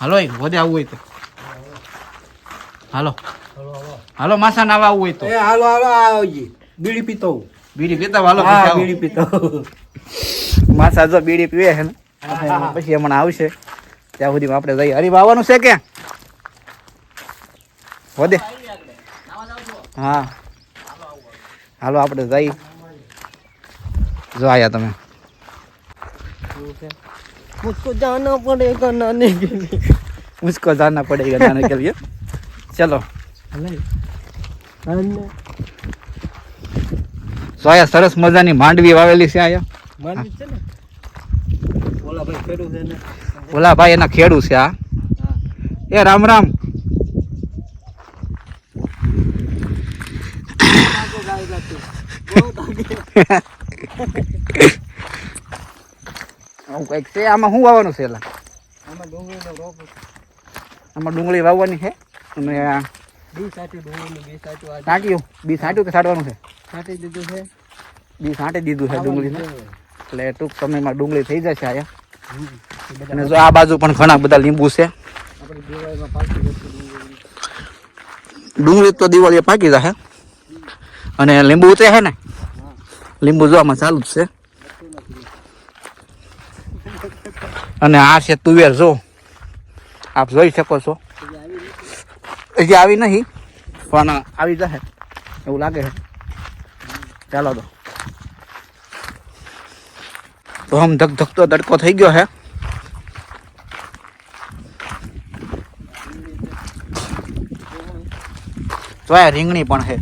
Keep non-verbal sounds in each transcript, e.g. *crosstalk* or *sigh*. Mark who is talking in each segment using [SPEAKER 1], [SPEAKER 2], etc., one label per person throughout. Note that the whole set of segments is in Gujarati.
[SPEAKER 1] હાલો એક વધે આવું હોય તો. હાલો. હાલો માસા નાવા આવું હોય તો.
[SPEAKER 2] એ હાલો હાલો આવજી. બીડી પીતો હું.
[SPEAKER 1] બીડી પીતા હાલો
[SPEAKER 2] હા બીડી પીતો
[SPEAKER 1] માસા જો બીડી પીવે છે ને પછી હમણાં આવશે. ત્યાં સુધી આપણે જઈએ. હરી આવવાનું છે કે વધે. હા. હાલો આપણે જઈ જો આયા તમે.
[SPEAKER 2] મુસ્કો જાના પડે કે નાની ગેલી
[SPEAKER 1] मुझको जाना पड़ेगा जाने के लिए चलो તો આયા સરસ મજાની માંડવી વાવેલી છે આયા
[SPEAKER 2] માનવી છે ને ઓલા ભાઈ ખેડૂત છે ને
[SPEAKER 1] ઓલા ભાઈ એના ખેડૂ છે આ
[SPEAKER 2] હા
[SPEAKER 1] એ રામ રામ
[SPEAKER 2] આગે ગાયલા તું બહુ આગે *laughs*
[SPEAKER 1] આવું કંઈક છે આમાં શું વાવવાનું છે એલા
[SPEAKER 2] આમાં ડુંગળીનો રોપ
[SPEAKER 1] આમાં ડુંગળી વાવવાની છે. અને
[SPEAKER 2] બી સાચું ડુંગળીનું બી સાચું
[SPEAKER 1] સાંટ્યું. બી કે સાંટવાનું છે?
[SPEAKER 2] છાંટી દીધું છે.
[SPEAKER 1] બી સાંટી દીધું છે ડુંગળી એટલે ટૂંક સમયમાં ડુંગળી થઈ જશે આયા
[SPEAKER 2] બધા
[SPEAKER 1] અને જો આ બાજુ પણ ઘણા બધા લીંબુ છે.
[SPEAKER 2] ડુંગળી.
[SPEAKER 1] તો દિવાળીએ પાકી જશે. અને લીંબુ ઉતરે છે ને? લીંબુ જોવામાં ચાલુ જ છે. અને આ છે તુવેર જો. આપ જોઈ શકો છો.
[SPEAKER 2] હજી આવી
[SPEAKER 1] નહીં, પણ આવી જશે. એવું લાગે છે. ચાલો તો. તો આમ ધક ધકતો તડકો થઈ ગયો છે. તો આ રીંગણી પણ છે.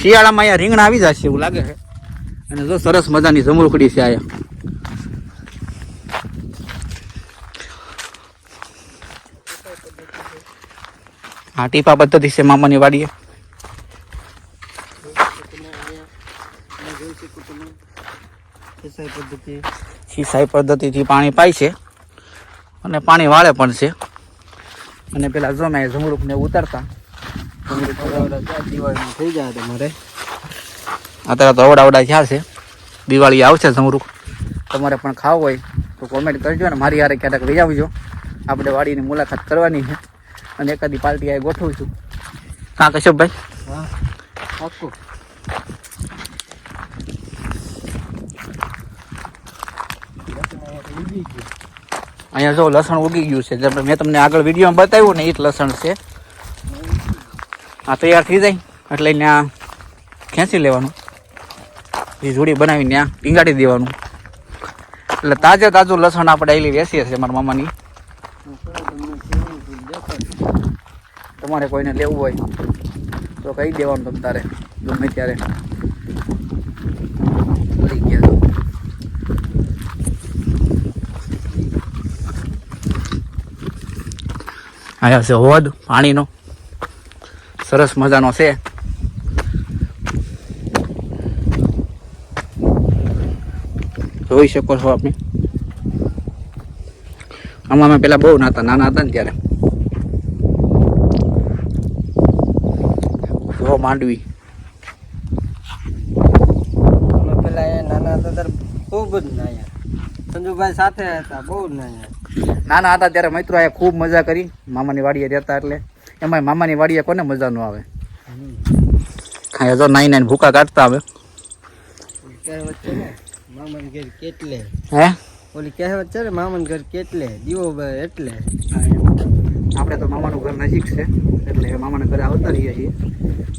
[SPEAKER 1] શિયાળામાં અહીંયા રીંગણા આવી જશે એવું લાગે છે. અને જો સરસ મજાની જમરૂખડી છે અહીંયા. હા, ટીપા પદ્ધતિ છે, મામાની વાડીએ. સિંચાઈ પદ્ધતિથી પાણી પાય છે અને પાણી વાળે પણ છે. અને પેલા જો મેં ઝુમરૂપને ઉતારતા.
[SPEAKER 2] દિવાળીમાં થઈ જાય તમારે
[SPEAKER 1] અત્યારે તો અવડાવડા થયા છે. દિવાળી આવશે ઝમરૂખ તમારે પણ ખાવું હોય તો કોમેન્ટ કરજો ને મારી હારે ક્યારેક લઈ આવજો. આપણે વાડીની મુલાકાત કરવાની છે. અને એકાદી પાર્ટી આ ગોઠવું છું. કાં કશ્યપભાઈ?
[SPEAKER 2] હા. પાક્કું.
[SPEAKER 1] અહીંયા જો લસણ ઉગી ગયું છે. મેં તમને આગળ વિડીયોમાં બતાવ્યું ને એ જ લસણ છે. આ તૈયાર થઈ જાય. એટલે એને આ ખેંચી લેવાનું. એ જોડી બનાવીને ત્યાં પીંગાડી દેવાનું. એટલે તાજે તાજું લસણ આપણે એલી બેસીએ છીએ મારા મામાની. તમારે કોઈને લેવું હોય તો કહી દેવાનું તમ તારે, ગમે ત્યારે. લઈ ગયા તો. અહીંયા છે હોદ, પાણીનો. સરસ મજાનો છે. જોઈ શકો છો આપણે આમાં અમે પેલા બહુ નાતા, નાના હતા ને ત્યારે. જો માંડવી.
[SPEAKER 2] અમે પેલા એ નાના હતા ત્યારે ખૂબ જ નાયા. સંજુભાઈ સાથે હતા બહુ જ નાયા.
[SPEAKER 1] નાના હતા ત્યારે મિત્રો અહીંયા ખૂબ મજા કરી. મામાની વાડીએ રહેતા એટલે. એમાં મામાની વાડીએ કોને મજા ન આવે? અહીંયા તો નાઈ નાઈને ભૂકા કાઢતા આવે
[SPEAKER 2] કહેવત છે ને મામન ઘર કેટલે?
[SPEAKER 1] હે?
[SPEAKER 2] ઓલી કહેવત છે ને મામન ઘર કેટલે? દીવો એટલે.
[SPEAKER 1] આપણે તો મામાનું ઘર નજીક છે, એટલે મામાના ઘરે આવતા રહીએ છીએ.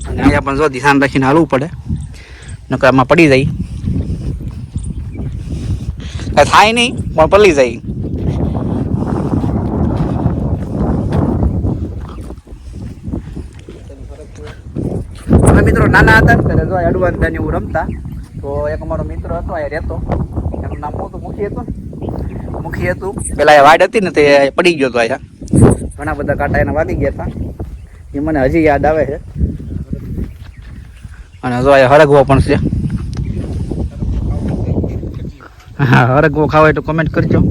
[SPEAKER 1] અને અહીંયા પણ જો ધ્યાન રાખીને હાલવું પડે, નકર આમાં પડી જાય. થાય નહીં, પણ પડી જાય. મિત્રો નાના હતા, ત્યારે જો એડવાન્સ ને એવું રમતા, તો એક અમારો મિત્ર હતો, એ રહેતો. એનું નામ હતું મુખી હતું મુખી હતું. પેલા વાડ હતી ને તે પડી ગયો હતો અહીંયા. ઘણા બધા કાંટા એને વાગી ગયા હતા. એ મને હજી યાદ આવે છે. અને જો અહીંયા હરગવો પણ છે. હા, હરગવો ખાવા હોય તો કમેન્ટ કરજો.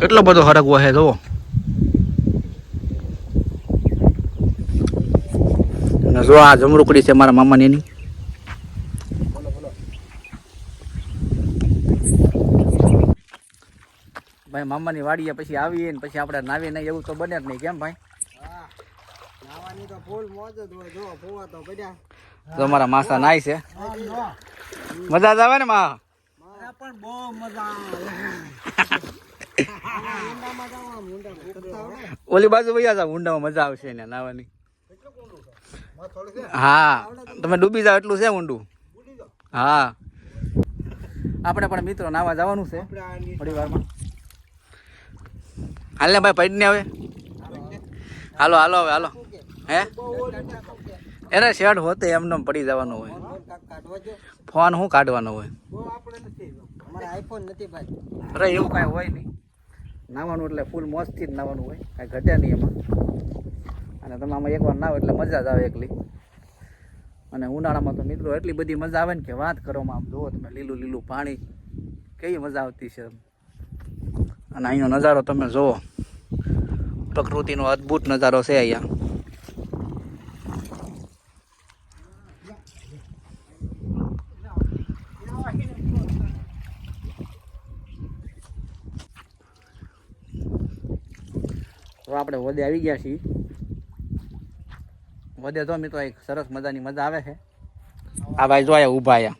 [SPEAKER 1] કેટલો બધો હરગવો છે, જુઓ. જો આ જમરૂકડી છે મારા મામાની એની. ભાઈ, મામાની વાડીએ પછી આવીએ ને પછી આપણે નાવી નહીં એવું તો બને જ નહીં. કેમ ભાઈ? તમારા માસા નાય છે. મજા જ આવે ને મા? ઓલી બાજુ ભાઈ જાવ ઊંડામાં મજા આવશે એને નાવાની હા, તમે ડૂબી જાવ એટલું છે ઊંડું? હા. આપણે પણ મિત્રો નાવા જવાનું છે. થોડી વારમાં હાલ ને ભાઈ પૈડ ને હવે. હાલો હાલો હવે હાલો. હે? એને શેડ હોતે એમને પડી જવાનું હોય. ફોન શું કાઢવાનો હોય?
[SPEAKER 2] અમારે આઈફોન નથી ભાઈ.
[SPEAKER 1] અરે એવું કાંઈ હોય નહીં. નાવાનું એટલે ફૂલ મોજથી જ નાવાનું હોય. કાંઈ ઘટે નહીં એમાં. અને તમે આમાં એકવાર નાવ એટલે મજા જ આવે એકલી. અને ઉનાળામાં તો મિત્રો એટલી બધી મજા આવે ને કે વાત કરવામાં આમ જુઓ તમે લીલું લીલું પાણી. કેવી મજા આવતી છે અને અહીંનો નજારો તમે જુઓ. પ્રકૃતિનો અદ્ભુત નજારો છે અહીંયા. તો આપણે વદે આવી ગયા છીએ. વદે તો મિત્રો એક સરસ મજાની મજા આવે છે. આ ભાઈ જોયા ઊભા આયા.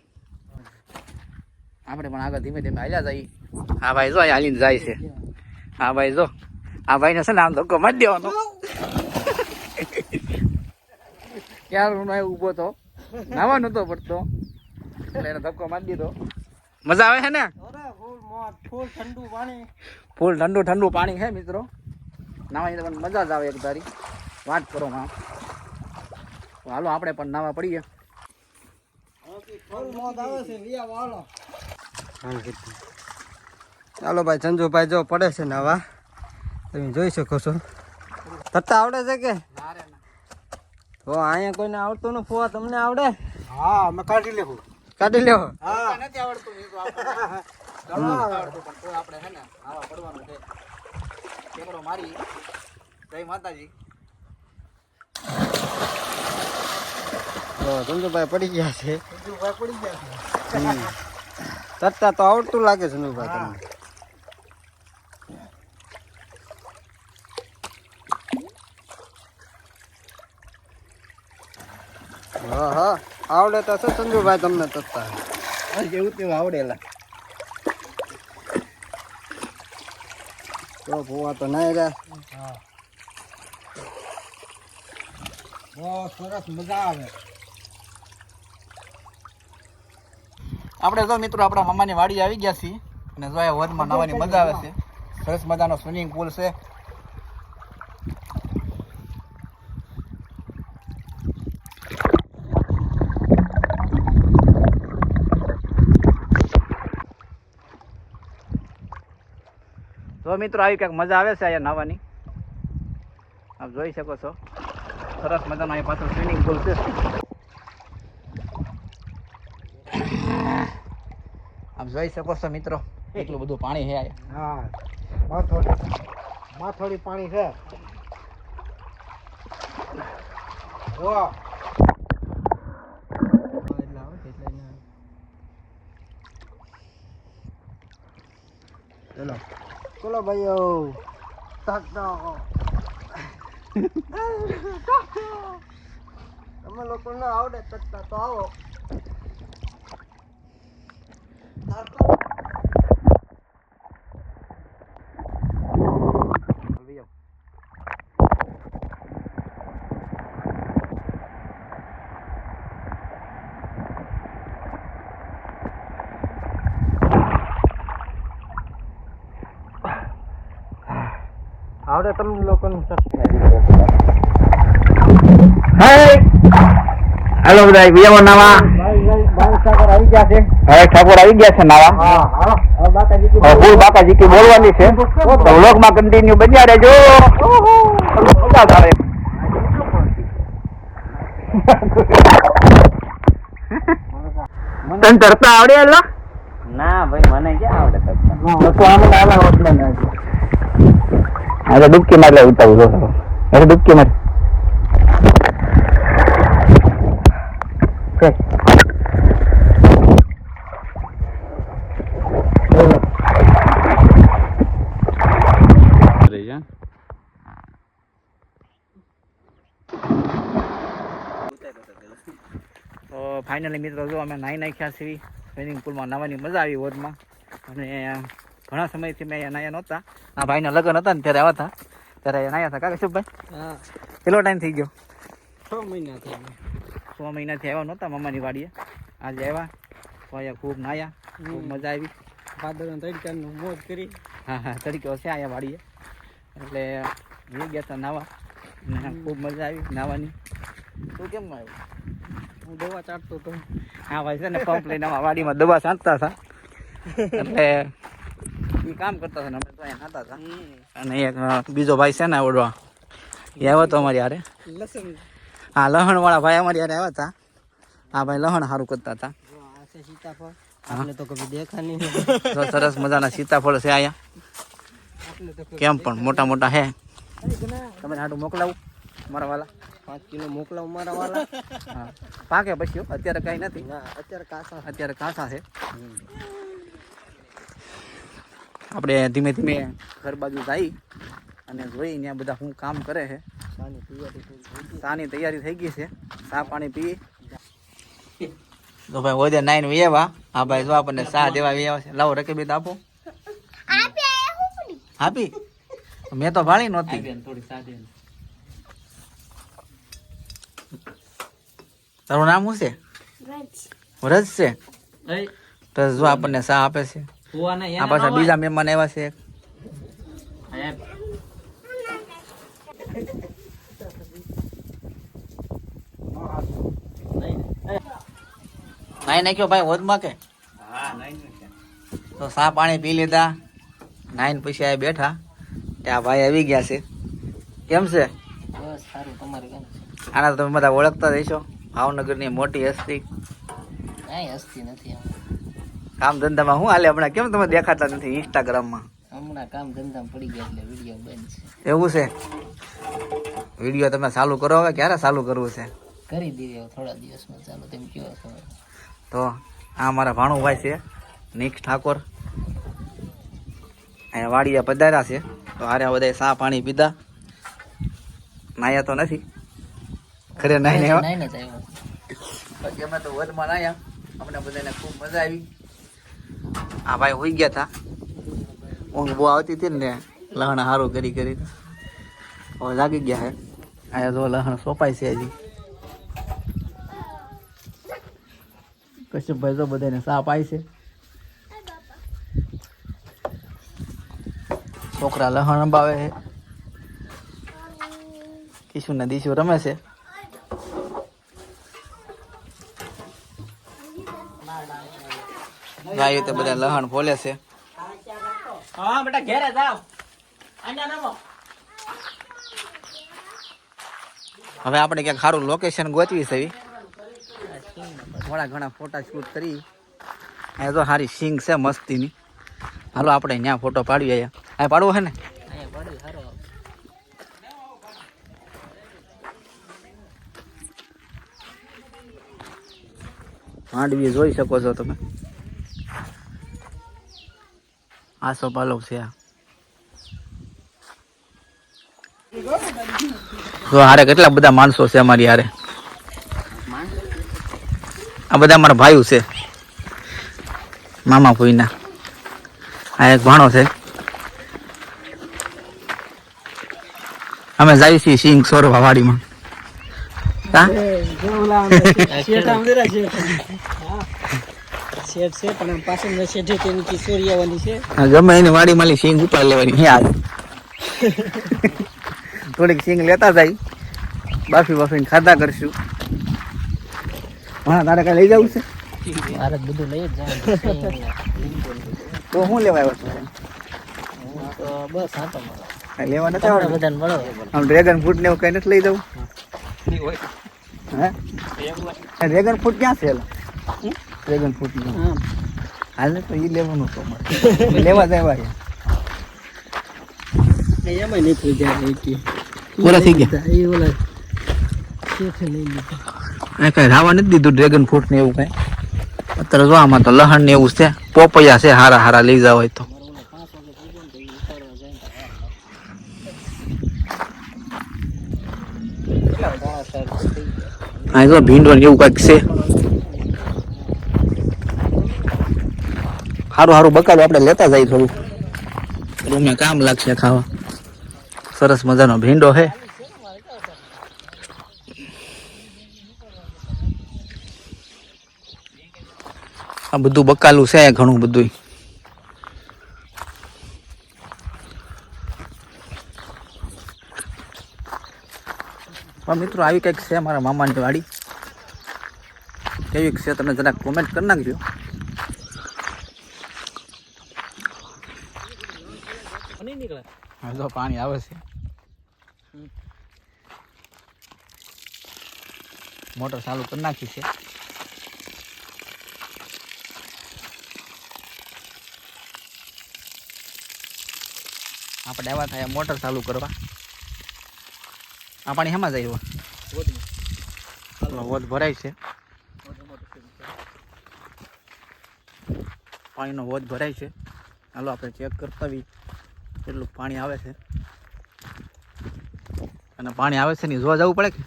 [SPEAKER 1] આપણે પણ આગળ ધીમે ધીમે હાલ્યા જઈએ. આ ભાઈ જો હાલીને જાય છે. આ ભાઈ જો. આ ભાઈને છે ને આમ ધક્કો મારી દેવાનો. ક્યાં હું ઊભો તો? નાવા નતો પડતો. એટલે એને ધક્કો મારી દીધો. મજા આવે છે ને?
[SPEAKER 2] ફૂલ ઠંડુ પાણી.
[SPEAKER 1] ફૂલ ઠંડુ ઠંડુ પાણી છે મિત્રો. નાવાની તમને મજા જ આવે એક તારી વાત કરો માં. તો હાલો આપણે પણ નાવા પડીએ.
[SPEAKER 2] ફૂલ મોત આવે છે વિયા વાળો ચાલો ભાઈ સંજુભાઈ જો પડે છે ને હવા. તમે જોઈ શકો છો. તરતા આવડે છે કે? તો અહીંયા કોઈને આવડતું ન ફુવા તમને આવડે? હા અમે કાઢી લેવું. કાઢી લેવો? હા.
[SPEAKER 1] નથી આવડતું *laughs* આવડતું પણ તો આપણે છે ને આવા પડવાનું છે. કેમેરો મારી. જય માતાજી.
[SPEAKER 2] ચંદુભાઈ પડી ગયા છે. પડી ગયા છે. તરતા તો આવડતું લાગે ચંદુભાઈ તમને. હા હા. આવડે તો છે ચંદુભાઈ તમને તત્તા
[SPEAKER 1] જેવું તેવું આવડેલા.
[SPEAKER 2] તો ભૂવા તો નહીં રે બહુ સરસ મજા આવે.
[SPEAKER 1] આપણે જો મિત્રો આપણા મામાની વાડી આવી ગયા છીએ. અને જો આ વનમાં નવાની મજા આવે છે. સરસ મજાનો સ્વિમિંગ પુલ છે. તો મિત્રો આવી કંઈક મજા આવે છે અહીંયા નાવાની આપ જોઈ શકો છો. સરસ મજાનો અહીં પાછળ સ્વિમિંગ પુલ છે. આપ જોઈ શકો છો મિત્રો એટલું બધું પાણી છે
[SPEAKER 2] હા માથોડી માથોડી પાણી છે. વાહ. ચલો. ચલો ભાઈઓ તમે લોકો ના આવડે તકતા તો આવો
[SPEAKER 1] જલ્દી આવો.
[SPEAKER 2] આવડે તમને લોકોને
[SPEAKER 1] હેલો બધા બીજા નાવા.
[SPEAKER 2] આવી ગયા છે
[SPEAKER 1] હવે ઠાકોર આવી ગયા છે નાવા.
[SPEAKER 2] હા હા. હવે બાકાજી
[SPEAKER 1] હવે ફૂલ બાકાજી કી બોલવાની છે. તો વ્લોગમાં કન્ટિન્યુ બન્યા રહેજો. મજા આવે તને તરતા આવડે એલા
[SPEAKER 2] ના ભાઈ મને ક્યાં આવડે તકતા
[SPEAKER 1] તો આમ નાના હોટલે એટલે ડૂબકી મારી લેવું જવું જો એટલે ડૂબકી મારી તો ફાઇનલી મિત્રો જો અમે નાહી નાખ્યા છીએ સ્વિમિંગ પુલમાં નાવાની મજા આવી હોદમાં અને ઘણા સમયથી મેં અહીંયા નાયા નહોતા. આ ભાઈના લગ્ન હતા ને ત્યારે આવ્યા હતા. ત્યારે અહીંયા નાયા હતા. કાકા શુભભાઈ
[SPEAKER 2] હા.
[SPEAKER 1] કેટલો ટાઈમ થઈ ગયો?
[SPEAKER 2] છ મહિના થઈ ગયા
[SPEAKER 1] સો મહિનાથી આવ્યા નહોતા મામાની વાડીએ. આજે આવ્યા. તો અહીંયા ખૂબ નાહ્યા ખૂબ મજા આવી.
[SPEAKER 2] ભાદરનો તડકાનું મોજ કરી.
[SPEAKER 1] હા હા. તરીકે છે અહીંયા વાડીએ. એટલે જઈ ગયા હતા નાવા. ખૂબ મજા આવી નાવાની. તું કેમ આવ્યું?
[SPEAKER 2] હું દવા ચાટતો હતો.
[SPEAKER 1] હા ભાઈ છે ને પંપ લઈને વાડીમાં દવા છાંટતા હતા. એટલે એ કામ કરતા હતા અમે તો અહીંયા નાતા હતા. અને એક બીજો ભાઈ છે ને ઓડવા. એ આવ્યો તો અમારી યારે હા લહણવાળા ભાઈ અમારી યારે આવ્યા હતા. હા ભાઈ લહણ સારું કરતા હતા.
[SPEAKER 2] સીતાફળ. આપણે તો કભી દેખા નહીં
[SPEAKER 1] સરસ મજાના સીતાફળ છે અહીંયા. કેમ પણ મોટા મોટા હે. તમે હાટું મોકલાવું મારા વાલા.
[SPEAKER 2] પાંચ કિલો મોકલાવું મારા વાલા.
[SPEAKER 1] હા. પાકે પછી અત્યારે કાંઈ નથી.
[SPEAKER 2] અત્યારે કાસા.
[SPEAKER 1] અત્યારે કાંસા છે. આપણે ધીમે ધીમે ઘર બાજુ જઈ અને જોઈ ત્યાં બધા શું કામ કરે છે
[SPEAKER 2] સાની તૈયારી થઈ ગઈ
[SPEAKER 1] તૈયારી થઈ ગઈ છે. સા પાણી પી. તો ભાઈ ઓજે નાઈન વેવા હા ભાઈ જો આપણને સા દેવા વેવા છે. લાવો રકેબી આપો. આપી મેં તો ભાળી નહોતી. તારું નામ શું છે? વ્રજ. છે? તો જો આપણને સા આપે છે. આ પાછા બીજા મહેમાન આવ્યા છે. નાઈ નાખ્યો ભાઈ હોદમાં કે? તો સા પાણી પી લીધા. નાઈન પછી આ બેઠા. ત્યાં ભાઈ આવી ગયા છે. કેમ છે?
[SPEAKER 2] બસ તમારે
[SPEAKER 1] આના તમે બધા ઓળખતા રહીશો ભાવનગરની મોટી હસ્તી.
[SPEAKER 2] કાંઈ હસ્તી નથી
[SPEAKER 1] કામ ધંધામાં હું હાલે? હમણાં કેમ તમે દેખાતા નથી ઇન્સ્ટાગ્રામમાં
[SPEAKER 2] હમણાં કામ ધંધામાં પડી ગયા એટલે વીડિયો બંધ છે.
[SPEAKER 1] એવું છે? વીડિયો તમે ચાલુ કરો હવે? ક્યારે ચાલુ કરવું છે?
[SPEAKER 2] કરી દીધો થોડા દિવસમાં ચાલુ તેમ કયો છો.
[SPEAKER 1] તો આ મારા ભાણુભાઈ છે નિક ઠાકોર. અહીંયા વાડીયા પધાર્યા છે. તો હારે બધા સા પાણી પીધા. નાયા તો નથી. ખરે નાઈને આવ્યા. અમે તો વધમાં નાયા. અમને બધાને ખૂબ મજા આવી. આ ભાઈ હોઈ ગયા હતા ઊંઘ બહુ આવતી હતી ને લહણ સારું કરી કરી હવે જાગી ગયા હે. અહીંયા જો લહણ સોપાય છે હજી. કશ્યપભાઈ જો બધાને સાપ આવી છે. છોકરા લહણ અંબાવે છે. કિશુ ને દીશુ રમે છે. ગાયો તે બધા લહણ ફોલે છે.
[SPEAKER 2] હા બેટા ઘેરે જાવ
[SPEAKER 1] હવે આપણે ક્યાંક સારું લોકેશન ગોતવી છે થોડા ઘણા ફોટા શૂટ કરી. એ તો સારી સિંગ છે મસ્તીની. હાલો આપણે ત્યાં ફોટો પાડીએ અહીંયા આ પાડવો છે ને? માંડવી જોઈ શકો છો તમે. આસો પાલો છે તો હારે કેટલા બધા માણસો છે અમારી હારે? આ બધા મારા ભાઈઓ છે. મામા ભોઈના. આ એક ભાણો છે. અમે જઈએ છીએ સિંગ સોરવા વાડીમાં
[SPEAKER 2] શેઠ છે પણ પાછળ શેઠે તેની કિશોરી આવવાની છે.
[SPEAKER 1] ગમે એની વાડી માલી સિંગ ઉપાડ લેવાની હે આજ થોડીક સિંગ લેતા જાય. બાફી બાફીને ખાધા કરશું. હા તારે કઈ લઈ જવું છે?
[SPEAKER 2] મારે બધું લઈ જ
[SPEAKER 1] તો શું લેવા આવ્યો છું?
[SPEAKER 2] બસ હા તો
[SPEAKER 1] લેવા નથી આવડતું?
[SPEAKER 2] બધાને મળો?
[SPEAKER 1] આમ ડ્રેગન ફ્રૂટ ને એવું કઈ નથી લઈ જવું? હે. ડ્રેગન ફ્રૂટ ક્યાં છે? ડ્રેગન ફ્રૂટ
[SPEAKER 2] હા.
[SPEAKER 1] હાલ ને તો એ લેવાનું તો લેવા વાગે
[SPEAKER 2] એમાં નહીં થઈ જાય
[SPEAKER 1] થઈ ગયા?
[SPEAKER 2] એ ઓલા
[SPEAKER 1] કઈ રાવા નથી દીધું ડ્રેગન ફ્રૂટ ને એવું કઈ? અત્યારે જો આમાં તો લહણ ને એવું છે. પોપૈયા છે હારા હારા લઈ જાવ હોય તો. આ જો ભીંડો ને એવું કંઈક છે. સારું સારું બકાલું આપણે લેતા જઈએ થોડું રૂમે કામ લાગશે ખાવા. સરસ મજાનો ભીંડો છે આ બધું બકાલું છે ઘણું બધું મિત્રો આવી કંઈક છે મારા મામાની વાડી. કેવી છે? તમે જરાક કોમેન્ટ કરી નાખજો. હવે તો પાણી આવે છે. મોટર ચાલુ કરી નાખી છે. આપણે આવ્યા થાય મોટર ચાલુ કરવા. આ પાણી હેમાં જાય વધ ભરાય છે. પાણીનો વધ ભરાય છે. હાલો આપણે ચેક કરતા બી કેટલું પાણી આવે છે? અને પાણી આવે છે ને જોવા જવું પડે કે?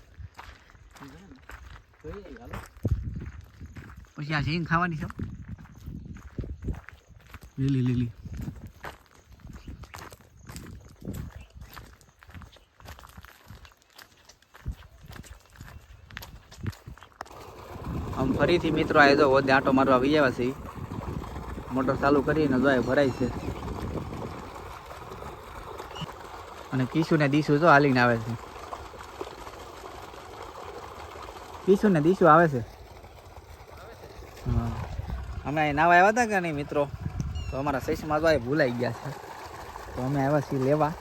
[SPEAKER 1] પછી આ સિંગ ખાવાની છે લીલી લીલી. આમ ફરીથી મિત્રો આ જો વધે આટો મારવા આવી આવ્યા છે. મોટર ચાલુ કરીને જોઈએ ભરાય છે. અને કીશુ ને દીશુ તો હાલીને આવે છે. કીશુ ને દીશુ આવે છે. હમણાં એ નાવા આવ્યા હતા કે નહીં મિત્રો? તો અમારા સૈસમાં તો એ ભૂલાઈ ગયા છે. તો અમે આવ્યા છીએ લેવા.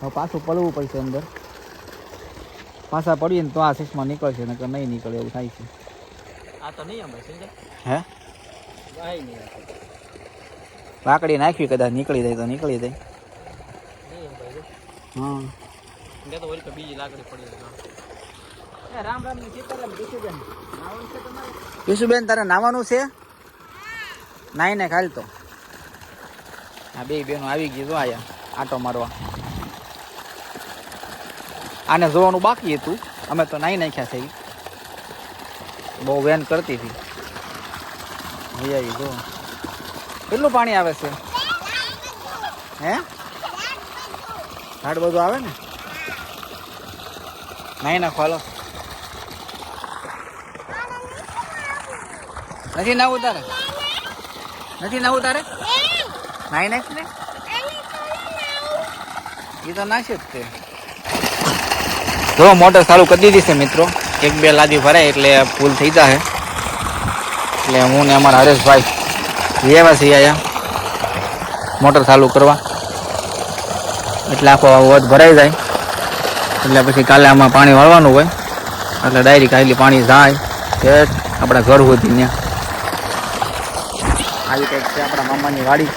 [SPEAKER 1] હવે પાછું પડવું પડશે અંદર. પાછા પડીએ ને તો આ સૈસમાં નીકળશે નકર નહીં નીકળે એવું થાય છે.
[SPEAKER 2] આ તો નહીં
[SPEAKER 1] હે?
[SPEAKER 2] ભાઈ નહીં.
[SPEAKER 1] લાકડી નાખવી કદાચ નીકળી જાય તો નીકળી જાય. હા યશુબેન તારે નાવાનું છે? નાઈ ને ખાલી તો. આ બે બેનો આવી ગઈ જો આયા આટો મારવા. આને જોવાનું બાકી હતું. અમે તો નાઈ નાખ્યા છે બહુ વેન કરતી હતી. આવી જો. કેટલું પાણી આવે છે? હે? ઝાડ બધું આવે ને? નહીં નાખો, હાલો. નથી નાવું તારે નથી નાવું તારે નાઈ નાખ ને? એ તો નાખી જ તે. જો, મોટર ચાલુ કરી દીધી છે મિત્રો. એક બે લાદી ભરાય એટલે ફૂલ થઈ જાય એટલે હું ને અમારા હરેશભાઈ લેવા છીએ અહીંયા. મોટર ચાલુ કરવા. એટલે આખો વધ ભરાઈ જાય. એટલે પછી કાલે આમાં પાણી વાળવાનું હોય. એટલે ડાયરી કાયલી પાણી જાય. કે આપણા ઘર સુધી ત્યાં આવી કંઈક છે આપણા મામાની વાડી.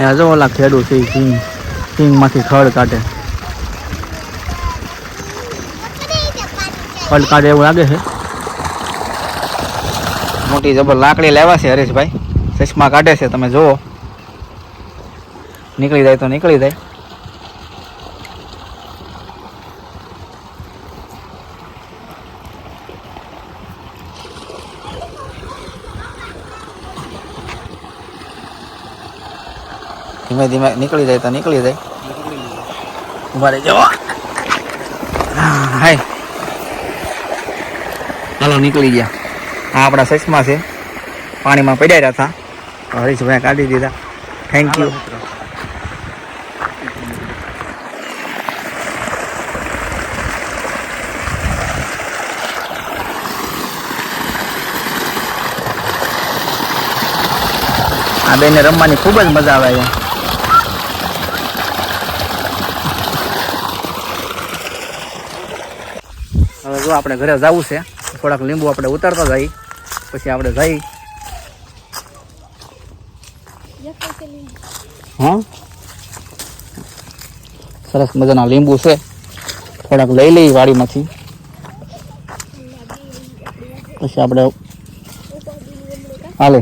[SPEAKER 1] એ જો ઓલા ખેડૂત છે સિંગ સિંગમાંથી ખડ કાઢે. ખડ કાઢે એવું લાગે છે. મોટી જબર લાકડી લેવા છે હરેશભાઈ. ચશ્મા કાઢે છે, તમે જુઓ. નીકળી જાય તો નીકળી જાય. ધીમે ધીમે નીકળી જાય તો નીકળી જાય. ઊભા હાય. હાલો, નીકળી ગયા. આ આપણા ચશ્મા છે. પાણીમાં પડ્યા હતા. હરીશભાઈ કાઢી દીધા. થેન્ક યુ આ બેને રમવાની ખૂબ જ મજા આવે છે. હવે જો આપણે ઘરે જવું છે. થોડાક લીંબુ આપણે ઉતારતા જઈ પછી આપણે જઈ. હા? સરસ મજાના લીંબુ છે. થોડાક લઈ લઈ વાડીમાંથી. પછી આપણે હાલે.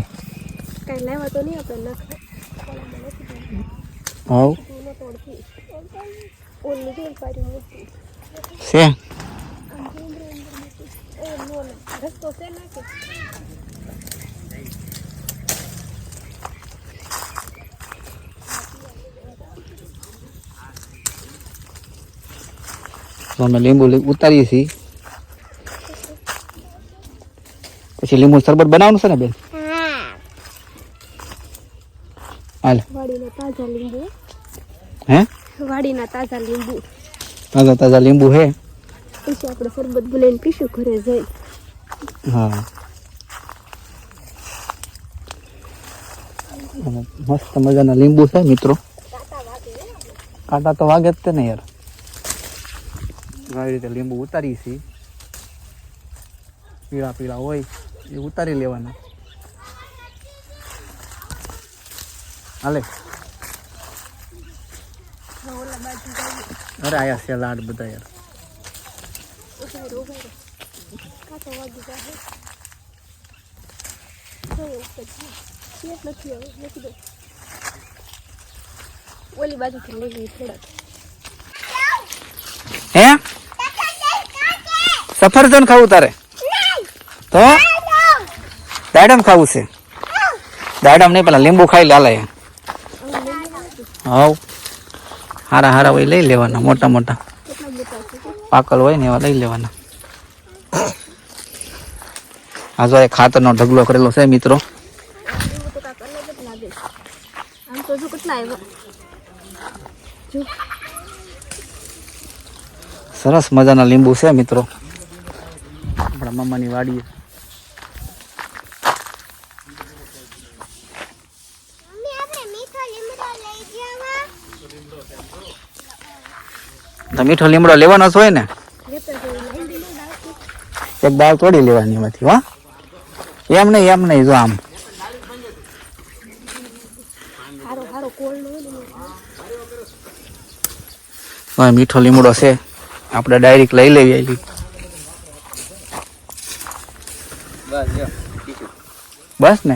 [SPEAKER 3] હા લેવા રસ્તો છે ના કે
[SPEAKER 1] અમે લીંબુ ઉતારીએ છીએ. પછી લીંબુ શરબત બનાવવાનું છે ને બેન? હાલ.
[SPEAKER 3] વાડીના તાજા લીંબુ.
[SPEAKER 1] હે?
[SPEAKER 3] વાડીના તાજા લીંબુ.
[SPEAKER 1] તાજા તાજા લીંબુ હે?
[SPEAKER 3] પછી આપણે શરબત બનાવીને પીશું, ઘરે જઈ.
[SPEAKER 1] હા. મસ્ત મજાના લીંબુ છે, મિત્રો. કાંટા તો વાગે જ ને યાર. આવી રીતે લીંબુ ઉતારી છીએ. પીળા પીળા હોય, એ ઉતારી લેવાના. હાલે. અરે આયા છે લાડ બધા યાર.
[SPEAKER 3] થોડાક
[SPEAKER 1] હે? સફરજન ખાવું તારે? તો? દાડમ ખાવું છે. દાડમ નહીં, પેલા લીંબુ ખાઈ લાલે હાવ. હારા હારા હોય, લઈ લેવાના, મોટા મોટા? પાકલ હોય ને એવા લઈ લેવાના. આ જો એ ખાતરનો ઢગલો કરેલો છે મિત્રો. સરસ મજાના લીંબુ છે મિત્રો. આપણા મામાની વાડીએ. તો મીઠો લીમડો લેવાનો જ હોય ને. એક દાળ તોડી લેવાની એમાંથી હો. એમ નહીં એમ નહીં જો આમ. મીઠો લીમડો છે. આપણે ડાયરેક્ટ લઈ લેવી આલી
[SPEAKER 2] બસ
[SPEAKER 1] ન.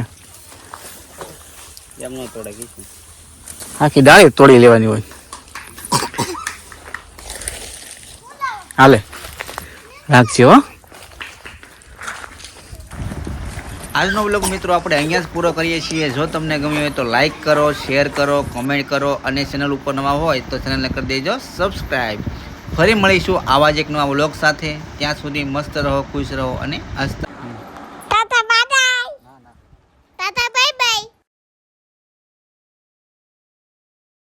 [SPEAKER 1] આખી ડાળી તોડી લેવાની હોય. હાલે. રાખજો આજનો બ્લોગ મિત્રો આપણે અહીંયા જ પૂરો કરીએ છીએ. જો તમને ગમ્યું હોય તો લાઈક કરો શેર કરો કોમેન્ટ કરો અને ચેનલ ઉપર નવા હોય તો ચેનલને કરી દેજો. સબસ્ક્રાઈબ ફરી મળીશું આવા જ એક નવા બ્લોગ સાથે. ત્યાં સુધી મસ્ત રહો, ખુશ રહો અને હસતા